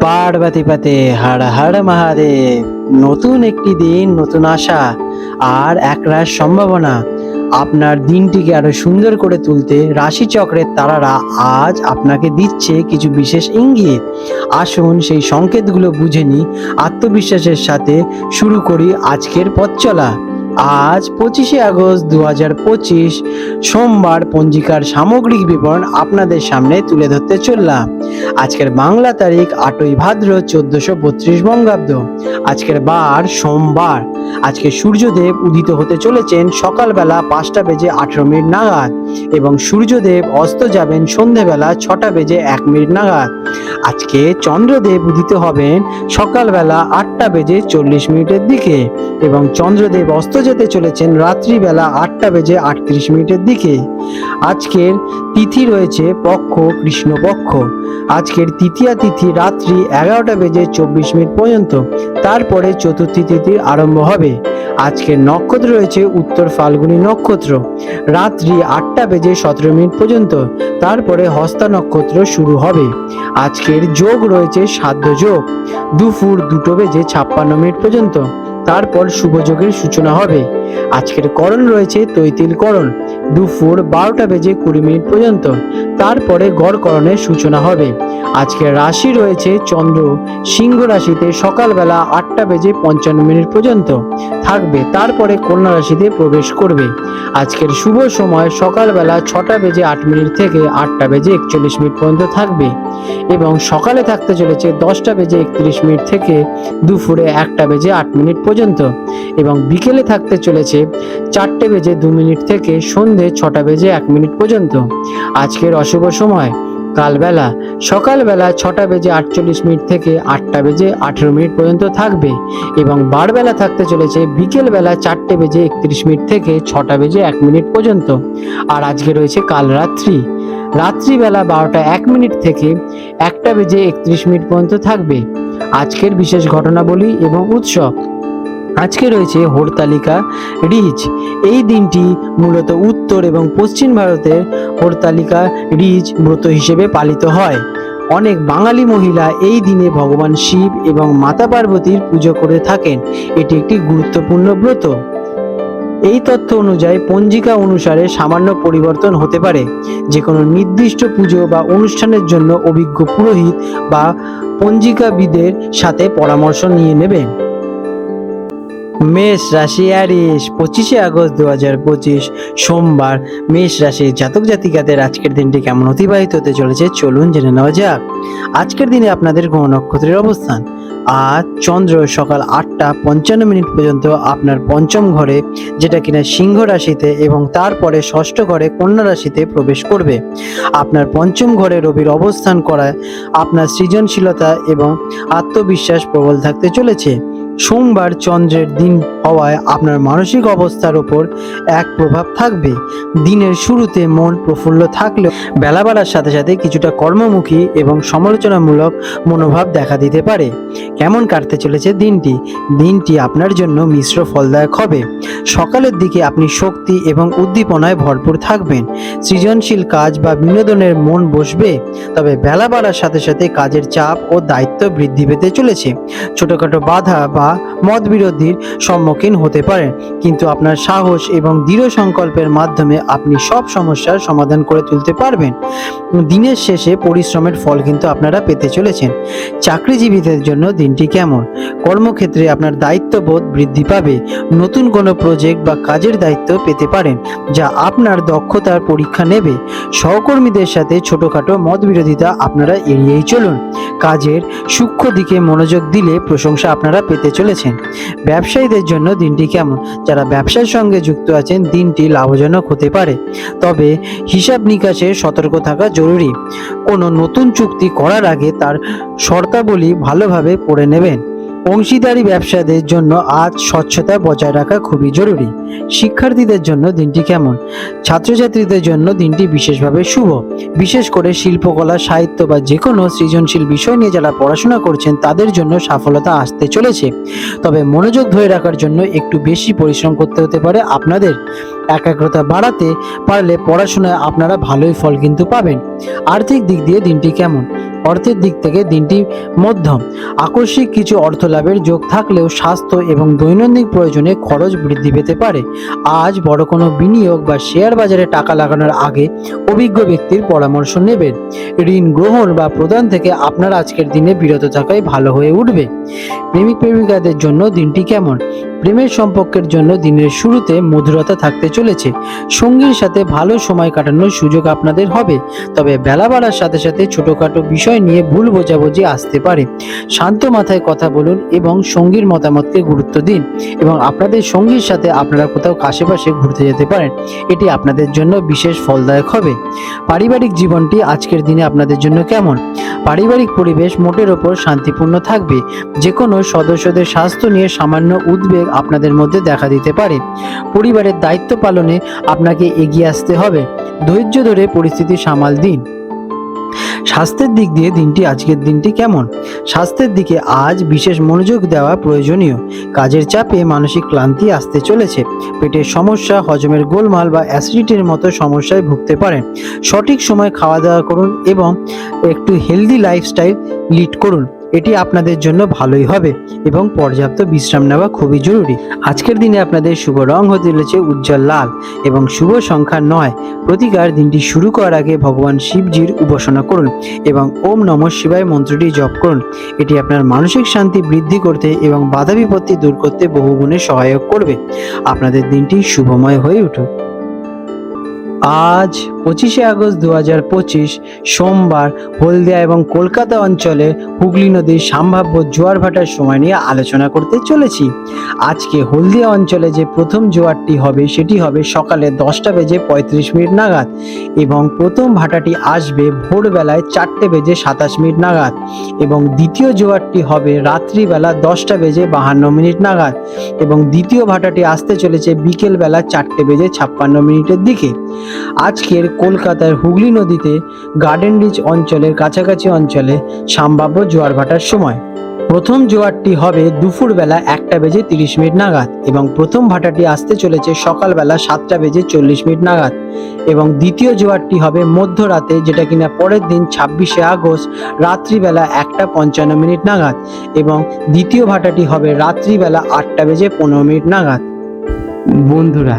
পার্বতী পাতে হর হর মহাদেব। নতুন একটি দিন, নতুন আশা, আর একরাশ সম্ভাবনা। আপনার দিনটিকে আরও সুন্দর করে তুলতে রাশি চক্রের তারারা আজ আপনাকে দিচ্ছে কিছু বিশেষ ইঙ্গিত। আসুন সেই সংকেতগুলো বুঝে নিই, আত্মবিশ্বাসের সাথে শুরু করি আজকের পথ চলা। আজ পঁচিশে আগস্ট দু হাজার পঁচিশ, সোমবার পঞ্জিকার সামগ্রিক বিবরণ আপনাদের সামনে তুলে ধরতে চললাম। আজকের বাংলা তারিখ আটই ভাদ্র চোদ্দশো বত্রিশ বঙ্গাব্দ। আজকের বার সোমবার। আজকে সূর্যদেব উদিত হতে চলেছেন সকালবেলা পাঁচটা বেজে আঠেরো মিনিট নাগাদ এবং সূর্যদেব অস্ত যাবেন সন্ধেবেলা ছটা বেজে এক মিনিট নাগাদ। আজকে চন্দ্রদেব উদিত হবেন সকালবেলা আটটা বেজে চল্লিশ মিনিটের দিকে এবং চন্দ্রদেব অস্ত যেতে চলেছেন রাত্রিবেলা আটটা বেজে আটত্রিশ মিনিটের দিকে। আজকের তিথি রয়েছে পক্ষ কৃষ্ণপক্ষ। আজকের তৃতীয়া তিথি রাত্রি এগারোটা বেজে চব্বিশ মিনিট পর্যন্ত। তারপরে চতুর্থী তিথির আরম্ভ হবে। আজকের নক্ষত্র রয়েছে উত্তর ফাল্গুনী নক্ষত্র। রাত্রি আটটা বেজে সতেরো মিনিট পর্যন্ত, তারপরে হস্তা নক্ষত্র শুরু হবে। আজকের যোগ রয়েছে সাধ্য যোগ। দুপুর দুটো বেজে ছাপ্পান্ন মিনিট পর্যন্ত, তারপর শুভযোগের সূচনা হবে। আজকের করণ রয়েছে তৈতিল করণ। দুপুর বারোটা বেজে কুড়ি মিনিট পর্যন্ত। তারপরে গড়করণের সূচনা হবে। আজকের রাশি রয়েছে চন্দ্র। সিংহ রাশিতে সকালবেলা আটটা বেজে পঞ্চান্ন মিনিট পর্যন্ত থাকবে। তারপরে কন্যা রাশিতে প্রবেশ করবে। আজকের শুভ সময় সকালবেলা ছটা বেজে আট মিনিট থেকে আটটা বেজে একচল্লিশ মিনিট পর্যন্ত থাকবে। এবং সকালে থাকতে চলেছে দশটা বেজে একত্রিশ মিনিট থেকে দুপুরে একটা বেজে আট মিনিট পর্যন্ত। এবং বিকেলে থাকতে চলেছে চারটে বেজে দু মিনিট থেকে সন্ধে ছটা বেজে এক মিনিট পর্যন্ত। আজকের অশুভ সময়, কালবেলা, সকালবেলা ছটা বেজে আটচল্লিশ মিনিট থেকে আটটা বেজে আঠেরো মিনিট পর্যন্ত থাকবে এবং বারবেলা থাকতে চলেছে বিকেলবেলা চারটে বেজে একত্রিশ মিনিট থেকে ছটা বেজে এক মিনিট পর্যন্ত। আর আজকে রয়েছে কাল রাত্রি। রাত্রিবেলা বারোটা এক মিনিট থেকে একটা বেজে একত্রিশ মিনিট পর্যন্ত থাকবে। আজকের বিশেষ ঘটনাবলী এবং উৎসব আজকে রয়েছে হরতালিকা রিজ এই দিনটি মূলত উত্তর এবং পশ্চিম ভারতের হরতালিকা রিজ ব্রত হিসেবে পালিত হয়। অনেক বাঙালি মহিলা এই দিনে ভগবান শিব এবং মাতা পার্বতীর পুজো করে থাকেন। এটি একটি গুরুত্বপূর্ণ ব্রত। এই তথ্য অনুযায়ী পঞ্জিকা অনুসারে সামান্য পরিবর্তন হতে পারে। যে কোনো নির্দিষ্ট পুজো বা অনুষ্ঠানের জন্য অভিজ্ঞ পুরোহিত বা পঞ্জিকাবিদের সাথে পরামর্শ নিয়ে নেবেন মেষ রাশি অ্যারিস পঁচিশে আগস্ট দু হাজার পঁচিশ, সোমবার মেষ রাশি জাতক জাতিকাদের আজকের দিনটি কেমন অতিবাহিত হতে চলেছে চলুন জেনে নেওয়া যাক। আজকের দিনে আপনাদের গ্রহ নক্ষত্রের অবস্থান। আজ চন্দ্র সকাল আটটা পঞ্চান্ন মিনিট পর্যন্ত আপনার পঞ্চম ঘরে, যেটা কিনা সিংহ রাশিতে এবং তারপরে ষষ্ঠ ঘরে কন্যা রাশিতে প্রবেশ করবে। আপনার পঞ্চম ঘরে রবির অবস্থান করায় আপনার সৃজনশীলতা এবং আত্মবিশ্বাস প্রবল থাকতে চলেছে। সোমবার চন্দ্রের দিন হওয়ায় আপনার মানসিক অবস্থার ওপর এক প্রভাব থাকবে। দিনের শুরুতে মন প্রফুল্ল থাকলেও বেলা বাড়ার সাথে সাথে কিছুটা কর্মমুখী এবং সমালোচনামূলক মনোভাব দেখা দিতে পারে। কেমন কাটতে চলেছে দিনটি? দিনটি আপনার জন্য মিশ্র ফলদায়ক হবে। সকালের দিকে আপনি শক্তি এবং উদ্দীপনায় ভরপুর থাকবেন। সৃজনশীল কাজ বা বিনোদনের মন বসবে, তবে বেলা বাড়ার সাথে সাথে কাজের চাপ ও দায়িত্ব বৃদ্ধি পেতে চলেছে। ছোটখাটো বাধা বা মত বিরোধীর সম্মুখীন হতে পারেন কিন্তু আপনার সাহস এবং দৃঢ় সংকল্পের মাধ্যমে আপনি সব সমস্যার সমাধান করে তুলতে পারবেন। দিনের শেষে পরিশ্রমের ফল কিন্তু আপনারা পেতে চলেছেন। চাকরিজীবীদের জন্য দিনটি কেমন? কর্মক্ষেত্রে আপনার দায়িত্ববোধ বৃদ্ধি পাবে। নতুন কোনো প্রজেক্ট বা কাজের দায়িত্ব পেতে পারেন, যা আপনার দক্ষতার পরীক্ষা নেবে। সহকর্মীদের সাথে ছোটখাটো মত বিরোধিতা আপনারা এড়িয়েই চলুন। কাজের সূক্ষ্ম দিকে মনোযোগ দিলে প্রশংসা আপনারা পেতে চলেছেন। ব্যবসায়ীদের জন্য দিনটি কেমন? যারা ব্যবসার সঙ্গে যুক্ত আছেন, দিনটি লাভজনক হতে পারে। তবে হিসাব নিকাশে সতর্ক থাকা জরুরি। কোনো নতুন চুক্তি করার আগে তার শর্তাবলী ভালোভাবে পড়ে নেবেন। অংশীদারি ব্যবসাদের জন্য আজ স্বচ্ছতা বজায় রাখা খুবই জরুরি। শিক্ষার্থীদের জন্য দিনটি কেমন? ছাত্রছাত্রীদের জন্য দিনটি বিশেষভাবে শুভ। বিশেষ করে শিল্পকলা, সাহিত্য বা যে কোনো সৃজনশীল বিষয় নিয়ে যারা পড়াশোনা করছেন, তাদের জন্য সফলতা আসতে চলেছে। তবে মনোযোগ ধরে রাখার জন্য একটু বেশি পরিশ্রম করতে হতে পারে আপনাদের। একাগ্রতা বাড়াতে পারলে পড়াশোনায় আপনারা ভালোই ফল কিন্তু পাবেন। আর্থিক দিক দিয়ে দিনটি কেমন? অর্থের দিক থেকে দিনটি মধ্যম। আকস্মিক কিছু অর্থ লাভের যোগ থাকলেও স্বাস্থ্য এবং দৈনন্দিন প্রয়োজনে খরচ বৃদ্ধি পেতে পারে। আজ বড় কোনো বিনিয়োগ বা শেয়ার বাজারে টাকা লাগানোর আগে অভিজ্ঞ ব্যক্তির পরামর্শ নেবেন। ঋণ গ্রহণ বা প্রদান থেকে আপনার আজকের দিনে বিরত থাকাই ভালো হয়ে উঠবে। প্রেমিক প্রেমিকাদের জন্য দিনটি কেমন? প্রেমের সম্পর্কের জন্য দিনের শুরুতে মধুরতা থাকতে চলেছে। সঙ্গীর সাথে ভালো সময় কাটানোর সুযোগ আপনাদের হবে। তবে বেলা বাড়ার সাথে সাথে ছোটখাটো বিষয় নিয়ে ভুল বোঝাবুঝি আসতে পারে। শান্ত মাথায় কথা বলুন এবং সঙ্গীর মতামতকে গুরুত্ব দিন এবং আপনাদের সঙ্গীর সাথে আপনারা কোথাও আশেপাশে ঘুরতে যেতে পারেন। এটি আপনাদের জন্য বিশেষ ফলদায়ক হবে। পারিবারিক জীবনটি আজকের দিনে আপনাদের জন্য কেমন? পারিবারিক পরিবেশ মোটের ওপর শান্তিপূর্ণ থাকবে। যে কোনো সদস্যদের স্বাস্থ্য নিয়ে সামান্য উদ্বেগ আপনাদের মধ্যে দেখা দিতে পারে। পরিবারের দায়িত্ব পালনে আপনাকে এগিয়ে আসতে হবে। ধৈর্য ধরে পরিস্থিতি সামাল দিন। স্বাস্থ্যের দিক দিয়ে দিনটি আজকের দিনটি কেমন? স্বাস্থ্যের দিকে আজ বিশেষ মনোযোগ দেওয়া প্রয়োজনীয়। কাজের চাপে মানসিক ক্লান্তি আসতে চলেছে। পেটের সমস্যা, হজমের গোলমাল বা অ্যাসিডিটির মতো সমস্যায় ভুগতে পারেন। সঠিক সময় খাওয়া দাওয়া করুন এবং একটু হেলদি লাইফস্টাইল লিড করুন। এটি আপনাদের জন্য ভালোই হবে এবং পর্যাপ্ত বিশ্রাম নেওয়া খুবই জরুরি। আজকের দিনে আপনাদের শুভ রং হতে চলেছে উজ্জ্বল লাল এবং শুভ সংখ্যা নয়। প্রতিকার দিনটি শুরু করার আগে ভগবান শিবজির উপাসনা করুন এবং ওম নমঃ শিবায় মন্ত্রটি জপ করুন। এটি আপনার মানসিক শান্তি বৃদ্ধি করতে এবং বাধা বিপত্তি দূর করতে বহুগুণে সহায়ক করবে। আপনাদের দিনটি শুভময় হয়ে উঠুক। আজ পঁচিশে আগস্ট দু হাজার পঁচিশ, সোমবার হলদিয়া এবং কলকাতা অঞ্চলে হুগলি নদীর সম্ভাব্য জোয়ার ভাটার সময় নিয়ে আলোচনা করতে চলেছি। আজকে হলদিয়া অঞ্চলে যে প্রথম জোয়ারটি হবে, সেটি হবে সকালে দশটা বেজে পঁয়ত্রিশ মিনিট নাগাদ এবং প্রথম ভাটাটি আসবে ভোরবেলায় চারটে বেজে সাতাশ মিনিট নাগাদ এবং দ্বিতীয় জোয়ারটি হবে রাত্রিবেলা দশটা বেজে বাহান্ন মিনিট নাগাদ এবং দ্বিতীয় ভাটাটি আসতে চলেছে বিকেলবেলা চারটে বেজে ছাপ্পান্ন মিনিটের দিকে। আজকের কলকাতার হুগলি নদীতে গার্ডেন রিচ অঞ্চলের কাছাকাছি অঞ্চলে সম্ভাব্য জোয়ার ভাটার সময়। প্রথম জোয়ারটি হবে দুপুরবেলা একটা বেজে তিরিশ মিনিট নাগাদ এবং প্রথম ভাটাটি আসতে চলেছে সকালবেলা সাতটা বেজে চল্লিশ মিনিট নাগাদ। এবং দ্বিতীয় জোয়ারটি হবে মধ্যরাতে যেটা কিনা পরের দিন ছাব্বিশে আগস্ট রাত্রিবেলা একটা পঞ্চান্ন মিনিট নাগাদ এবং দ্বিতীয় ভাটাটি হবে রাত্রিবেলা আটটা বেজে পনেরো মিনিট নাগাদ। বন্ধুরা